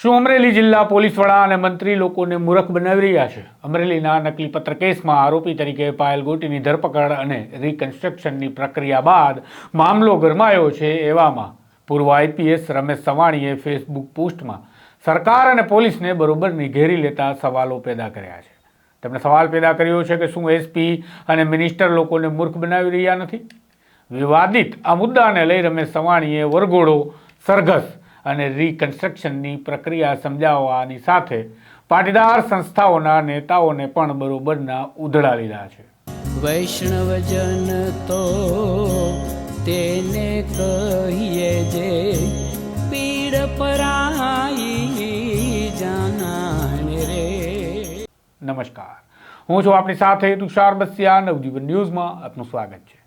શું અમરેલી જિલ્લા પોલીસ વડા અને મંત્રી લોકોને મૂર્ખ બનાવી રહ્યા છે? અમરેલીના નકલી પત્ર કેસમાં આરોપી તરીકે પાયલ ગોટીની ધરપકડ અને રિકન્સ્ટ્રક્શનની પ્રક્રિયા બાદ મામલો ગરમાયો છે એવામાં. પૂર્વ આઈપીએસ રમેશ સવાણીએ ફેસબુક પોસ્ટમાં, સરકાર અને પોલીસને બરોબરની ઘેરી લેતા સવાલો પેદા કર્યા છે. તેમણે સવાલ પેદા કર્યો છે કે શું એસપી અને મિનિસ્ટર લોકોને મૂર્ખ બનાવી રહ્યા નથી? વિવાદિત આ મુદ્દાને લઈ રમેશ સવાણીએ વરઘોડો, સરઘસ અને રિકન્સ્ટ્રક્શનની પ્રક્રિયા સમજાવવાની સાથે પાટીદાર સંસ્થાઓના નેતાઓને પણ બરોબરના ઉધડા લીધા છે. વૈષ્ણવજન તો તેને કહીએ જે પીડ પરાઈ જાનાને રે. નમસ્કાર. હું છું આપની સાથે તુષાર બસિયા. નવજીવન ન્યૂઝમાં આપનું સ્વાગત છે.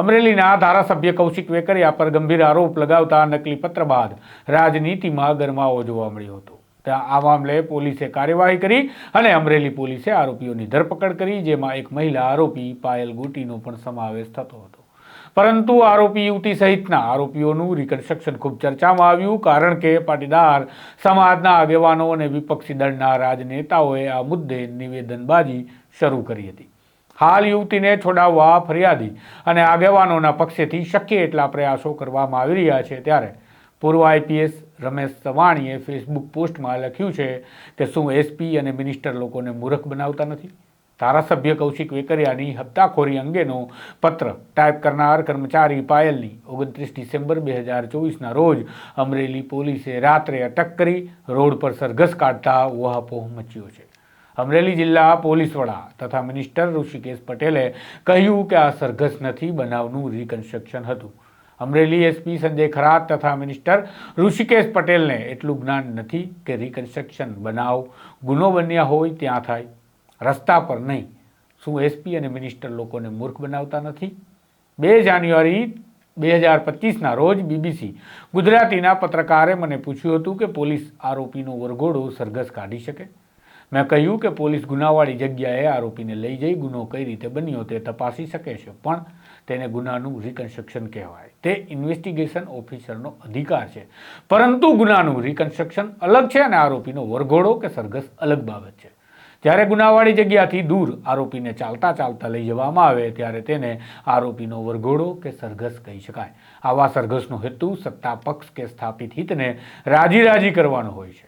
અમરેલીના ધારાસભ્ય કૌશિક વેકરિયા પર ગંભીર આરોપ લગાવતા નકલી પત્ર બાદ રાજનીતિમાં ગરમાવો જોવા મળ્યો હતો. ત્યાં આ મામલે પોલીસે કાર્યવાહી કરી અને અમરેલી પોલીસે આરોપીઓની ધરપકડ કરી, જેમાં એક મહિલા આરોપી પાયલ ગોટીનો પણ સમાવેશ થતો હતો. પરંતુ આરોપી યુવતી સહિતના આરોપીઓનું રિકન્સ્ટ્રક્શન ખૂબ ચર્ચામાં આવ્યું, કારણ કે પાટીદાર સમાજના આગેવાનો અને વિપક્ષી દળના રાજનેતાઓએ આ મુદ્દે નિવેદનબાજી શરૂ કરી હતી. હાલ યુવતીને છોડાવવા ફરિયાદી અને આગેવાનોના પક્ષેથી શક્ય એટલા પ્રયાસો કરવામાં આવી રહ્યા છે. ત્યારે પૂર્વ આઈપીએસ રમેશ સવાણીએ ફેસબુક પોસ્ટમાં લખ્યું છે કે શું એસપી અને મિનિસ્ટર લોકોને મૂર્ખ બનાવતા નથી? ધારાસભ્ય કૌશિક વેકરિયાની હપ્તાખોરી અંગેનો પત્ર ટાઈપ કરનાર કર્મચારી પાયલની ઓગણત્રીસ ડિસેમ્બર બે હજાર ચોવીસના રોજ અમરેલી પોલીસે રાત્રે અટક કરી રોડ પર સરઘસ કાઢતા ઉહાપોહ મચ્યો છે. અમરેલી જિલ્લા પોલીસ વડા તથા મિનિસ્ટર ઋષિકેશ પટેલે કહ્યું કે આ સરઘસ નથી, બનાવનું રિકન્સ્ટ્રક્શન હતું. અમરેલી એસપી સંજય ખરાત તથા મિનિસ્ટર ઋષિકેશ પટેલને એટલું જ્ઞાન નથી કે રિકન્સ્ટ્રક્શન બનાવ ગુનો બન્યા હોય ત્યાં થાય. રસ્તા પર નહીં. શું એસપી અને મિનિસ્ટર લોકોને મૂર્ખ બનાવતા નથી? બે જાન્યુઆરી બે હજાર પચીસના રોજ બીબીસી ગુજરાતીના પત્રકારે મને પૂછ્યું હતું કે પોલીસ આરોપીનો વરઘોડો સરઘસ કાઢી શકે? મેં કહ્યું કે પોલીસ ગુનાવાળી જગ્યાએ આરોપીને લઈ જઈ, ગુનો કઈ રીતે બન્યો તે તપાસી શકે છે, પણ તેને ગુનાનું રિકન્સ્ટ્રક્શન કહેવાય. તે ઇન્વેસ્ટિગેશન ઓફિસરનો અધિકાર છે. પરંતુ ગુનાનું રિકન્સ્ટ્રક્શન અલગ છે અને આરોપીનો વરઘોડો કે સરઘસ અલગ બાબત છે. જ્યારે ગુનાવાળી જગ્યાથી દૂર આરોપીને ચાલતા ચાલતા લઈ જવામાં આવે, ત્યારે તેને આરોપીનો વરઘોડો કે સરઘસ કહી શકાય. આવા સરઘસનો હેતુ સત્તા પક્ષ કે સ્થાપિત હિતને રાજી રાજી કરવાનો હોય છે.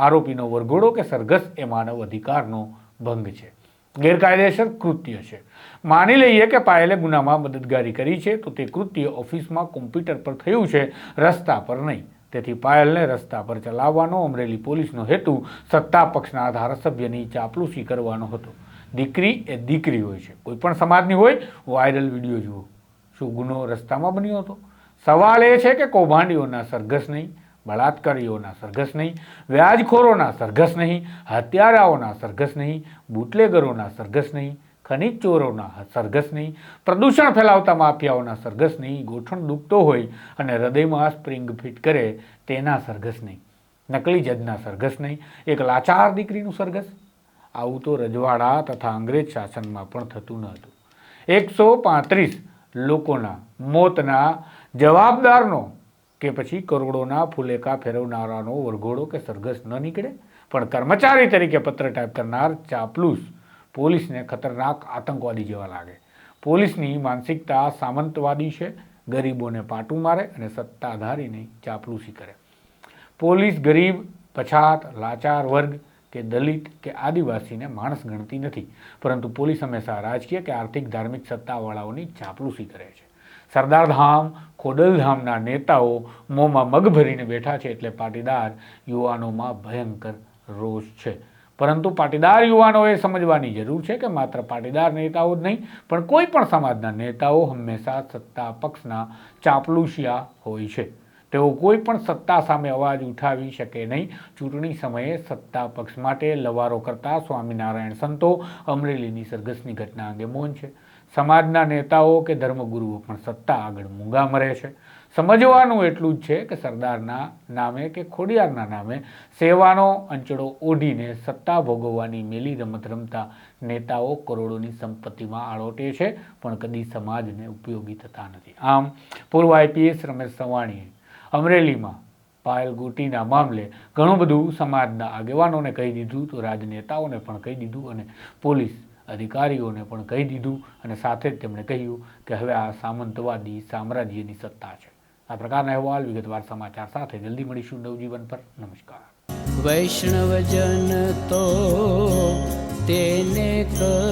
આરોપીનો વરઘોડો કે સરઘસ એ માનવ અધિકારનો ભંગ છે. ગેરકાયદેસર કૃત્ય છે. માની લઈએ કે પાયલે ગુનામાં મદદગારી કરી છે, તો તે કૃત્ય ઓફિસમાં કોમ્પ્યુટર પર થયું છે, રસ્તા પર નહીં. તેથી પાયલને રસ્તા પર ચલાવવાનો, અમરેલી પોલીસનો હેતુ સત્તા પક્ષના ધારાસભ્યની ચાપલુસી કરવાનો હતો. દીકરી એ દીકરી હોય છે. કોઈ પણ સમાજની હોય, વાયરલ વીડિયો જુઓ. શું ગુનો રસ્તામાં બન્યો હતો? સવાલ એ છે કે કૌભાંડીઓના સરઘસ નહીં બળાત્કારીઓના સરઘસ નહીં, વ્યાજખોરોના સરઘસ નહીં, હત્યારાઓના સરઘસ નહીં, બુટલેગરોના સરઘસ નહીં ખનીજ ચોરોના સરઘસ નહીં, પ્રદૂષણ ફેલાવતા માફિયાઓના સરઘસ નહીં, ગોઠણ દુખતો હોય અને હૃદયમાં સ્પ્રિંગ ફિટ કરે તેના સરઘસ નહીં. નકલી જજના સરઘસ નહીં. એક લાચાર દીકરીનું સરઘસ. આવું તો રજવાડા તથા અંગ્રેજ શાસનમાં પણ થતું ન હતું. એકસો પાંત્રીસ લોકોના મોતના જવાબદારનો કે પછી કરોડોના ફુલેકા ફેરવનારાનો વરઘોડો કે સરઘસ ન નીકળે? પણ કર્મચારી તરીકે પત્ર ટાઈપ કરનાર ચાપલુસ પોલીસને ખતરનાક આતંકવાદી જેવા લાગે. પોલીસની માનસિકતા સામંતવાદી છે, ગરીબોને પાટું મારે અને સત્તાધારીની ચાપલુસી કરે. પોલીસ ગરીબ, પછાત, લાચાર વર્ગ કે દલિત કે આદિવાસીને માણસ ગણતી નથી. પરંતુ પોલીસ હંમેશા રાજકીય કે આર્થિક ધાર્મિક સત્તાવાળાઓની ચાપલુસી કરે છે. સરદારધામ ખોડલધામના નેતાઓ મોંમાં મગ ભરીને બેઠા છે એટલે પાટીદાર યુવાનોમાં ભયંકર રોષ છે. પરંતુ પાટીદાર યુવાનોએ સમજવાની જરૂર છે કે માત્ર પાટીદાર નેતાઓ જ નહીં, પણ કોઈ પણ સમાજના નેતાઓ હંમેશા સત્તા પક્ષના ચાપલુસિયા હોય છે. તેઓ કોઈ પણ સત્તા સામે અવાજ ઉઠાવી શકે નહીં. ચૂંટણી સમયે સત્તા પક્ષ માટે લવારો કરતા સ્વામિનારાયણ સંતો અમરેલીની સરઘસની ઘટના અંગે મૌન છે. સમાજના નેતાઓ કે ધર્મગુરુઓ પણ સત્તા આગળ મૂંગા મરે છે. સમજવાનું એટલું જ છે કે સરદારના નામે કે ખોડિયારના નામે સેવાનો અંચળો ઓઢીને સત્તા ભોગવવાની મેલી રમત રમતા નેતાઓ કરોડોની સંપત્તિમાં આળોટે છે, પણ કદી સમાજને ઉપયોગી થતા નથી. આમ, પૂર્વ આઈપીએસ રમેશ સવાણીએ અમરેલીમાં પાયલ ગોટીના મામલે ઘણું બધું સમાજના આગેવાનોને કહી દીધું તો રાજનેતાઓને પણ કહી દીધું અને પોલીસ અધિકારીઓને પણ કહી દીધું અને સાથે જ તેમણે કહ્યું કે હવે આ સામંતવાદી સામ્રાજ્યની સત્તા છે. આ પ્રકારના અહેવાલ વિગતવાર સમાચાર સાથે જલ્દી મળીશું નવજીવન પર. નમસ્કાર. વૈષ્ણવજન તો તેને જે